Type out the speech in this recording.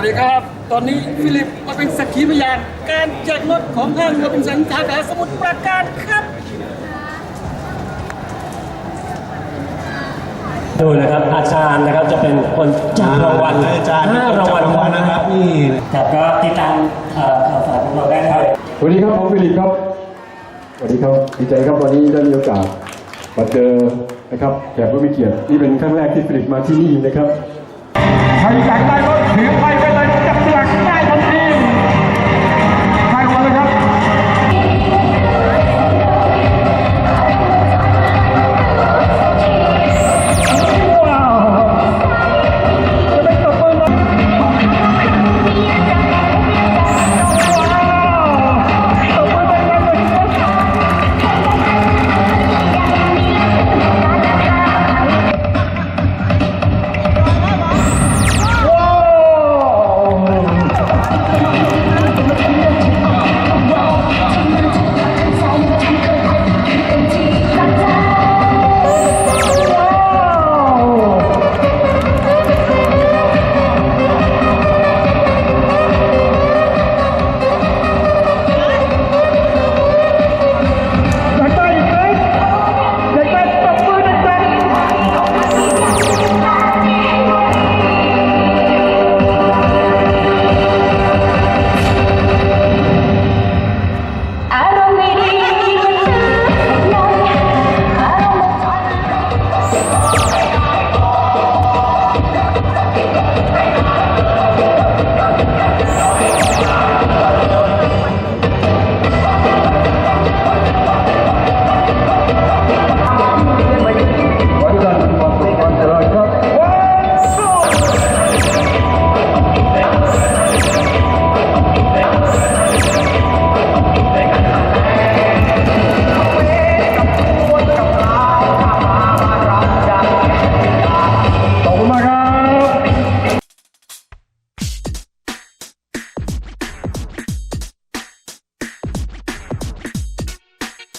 วัสดีครับ ตอนนี้ฟิลิปมาเป็นสักขีพยานการแจกรถของห้างโรบินสันสาขาสมุทรปราการครับดูนะครับอาจารย์นะครับจะเป็นคนจับรางวัลอาจารย์ห้ารางวัลจับรางวัลนะครับนี่ครับก็ติดตามเอ่อข่าวสารของเราได้นะครับสวัสดีครับผมฟิลิปครับสวัสดีครับดีใจครับวันนี้ได้มีโอกาสมาเจอนะครับแขกผู้มีเกียรตินี่เป็นครั้งแรกที่ฟิลิปมาที่นี่นะครับใครอยากได้ Rio, mas vai dar